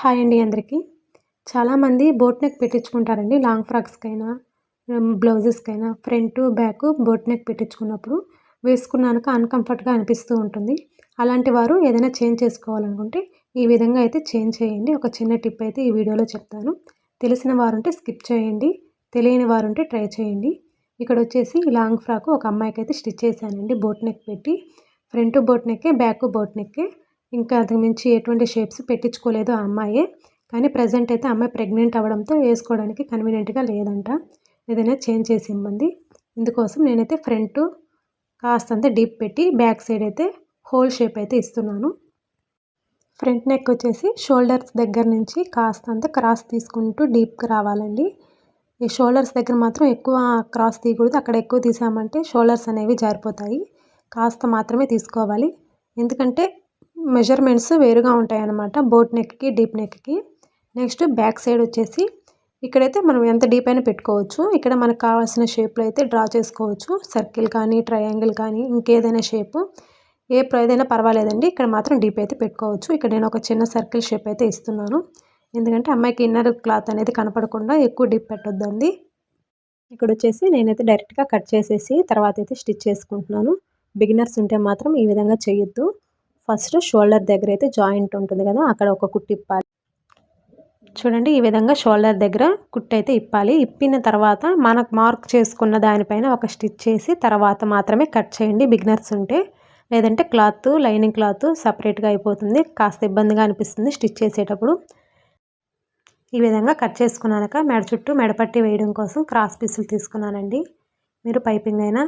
Hi అండి అందరికీ. చాలామంది బోట్ నెక్ పెట్టించుకుంటారండి లాంగ్ ఫ్రాక్స్కైనా బ్లౌజెస్కైనా. ఫ్రంట్ బ్యాక్ బోట్ నెక్ పెట్టించుకున్నప్పుడు వేసుకున్నాక అన్కంఫర్ట్గా అనిపిస్తూ ఉంటుంది. అలాంటి వారు ఏదైనా చేంజ్ చేసుకోవాలనుకుంటే ఈ విధంగా అయితే చేంజ్ చేయండి. ఒక చిన్న టిప్ అయితే ఈ వీడియోలో చెప్తాను. తెలిసిన వారుంటే స్కిప్ చేయండి తెలియని వారుంటే ట్రై చేయండి. ఇక్కడ వచ్చేసి లాంగ్ ఫ్రాక్ ఒక అమ్మాయికి అయితే స్టిచ్ చేశానండి బోట్ నెక్ పెట్టి. ఫ్రంట్ బోట్ నెక్కే బ్యాక్ బోట్ నెక్కే. ఇంకా అంతకుమించి ఎటువంటి షేప్స్ పెట్టించుకోలేదు ఆ అమ్మాయి. కానీ ప్రజెంట్ అయితే అమ్మాయి ప్రెగ్నెంట్ అవ్వడంతో వేసుకోవడానికి కన్వీనియంట్గా లేదంట. ఏదైనా చేంజ్ చేసి ఇవ్వండి ఇందుకోసం నేనైతే ఫ్రంట్ కాస్తంత డీప్ పెట్టి బ్యాక్ సైడ్ అయితే హోల్ షేప్ అయితే ఇస్తున్నాను. ఫ్రంట్ నెక్ వచ్చేసి షోల్డర్స్ దగ్గర నుంచి కాస్తంత క్రాస్ తీసుకుంటూ డీప్గా రావాలండి. ఈ షోల్డర్స్ దగ్గర మాత్రం ఎక్కువ క్రాస్ తీయకూడదు. అక్కడ ఎక్కువ తీసామంటే షోల్డర్స్ అనేవి జారిపోతాయి. కాస్త మాత్రమే తీసుకోవాలి. ఎందుకంటే మెజర్మెంట్స్ వేరుగా ఉంటాయి అన్నమాట బోట్ నెక్కి డీప్ నెక్కి. నెక్స్ట్ బ్యాక్ సైడ్ వచ్చేసి ఇక్కడైతే మనం ఎంత డీప్ అయినా పెట్టుకోవచ్చు. ఇక్కడ మనకు కావాల్సిన షేప్లో అయితే డ్రా చేసుకోవచ్చు. సర్కిల్ కానీ ట్రయాంగిల్ కానీ ఇంకేదైనా షేప్. ఏ ఏదైనా పర్వాలేదండి. ఇక్కడ మాత్రం డీప్ అయితే పెట్టుకోవచ్చు. ఇక్కడ నేను ఒక చిన్న సర్కిల్ షేప్ అయితే ఇస్తున్నాను. ఎందుకంటే అమ్మాయికి ఇన్నర్ క్లాత్ అనేది కనపడకుండా ఎక్కువ డీప్ పెట్టొద్దండి. ఇక్కడ వచ్చేసి నేనైతే డైరెక్ట్గా కట్ చేసేసి తర్వాత అయితే స్టిచ్ చేసుకుంటున్నాను. బిగినర్స్ ఉంటే మాత్రం ఈ విధంగా చేయొద్దు. ఫస్ట్ షోల్డర్ దగ్గర అయితే జాయింట్ ఉంటుంది కదా అక్కడ ఒక కుట్టి ఇప్పాలి. చూడండి ఈ విధంగా షోల్డర్ దగ్గర కుట్టి అయితే ఇప్పాలి. ఇప్పిన తర్వాత మనకు మార్క్ చేసుకున్న దానిపైన ఒక స్టిచ్ చేసి తర్వాత మాత్రమే కట్ చేయండి. బిగినర్స్ ఉంటే లేదంటే క్లాత్ లైనింగ్ క్లాత్ సపరేట్గా అయిపోతుంది. కాస్త ఇబ్బందిగా అనిపిస్తుంది స్టిచ్ చేసేటప్పుడు. ఈ విధంగా కట్ చేసుకున్నాక మెడ చుట్టూ మెడపట్టి వేయడం కోసం క్రాస్ పీసులు తీసుకున్నానండి. మీరు పైపింగ్ అయినా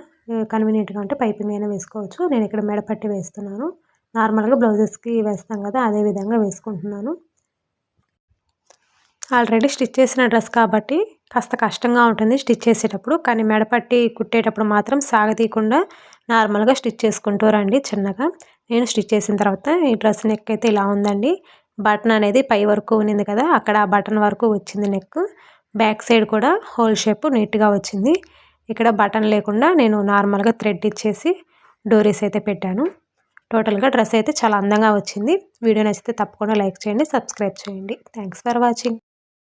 కన్వీనియంట్గా ఉంటే పైపింగ్ అయినా వేసుకోవచ్చు. నేను ఇక్కడ మెడపట్టి వేస్తున్నాను. నార్మల్గా బ్లౌజెస్కి వేస్తాం కదా అదే విధంగా వేసుకుంటున్నాను. ఆల్రెడీ స్టిచ్ చేసిన డ్రెస్ కాబట్టి కాస్త కష్టంగా ఉంటుంది స్టిచ్ చేసేటప్పుడు కానీ మెడపట్టి కుట్టేటప్పుడు మాత్రం సాగతీయకుండా నార్మల్గా స్టిచ్ చేసుకుంటూ రండి చిన్నగా. నేను స్టిచ్ చేసిన తర్వాత ఈ డ్రెస్ నెక్ అయితే ఇలా ఉందండి. బటన్ అనేది పై వరకు ఉన్నింది కదా అక్కడ ఆ బటన్ వరకు వచ్చింది నెక్. బ్యాక్ సైడ్ కూడా హోల్ షేప్ నీట్గా వచ్చింది. ఇక్కడ బటన్ లేకుండా నేను నార్మల్గా థ్రెడ్ ఇచ్చేసి డోరీస్ అయితే పెట్టాను. టోటల్గా డ్రెస్ అయితే చాలా అందంగా వచ్చింది. వీడియో నచ్చితే తప్పకుండా లైక్ చేయండి సబ్స్క్రైబ్ చేయండి. Thanks for watching.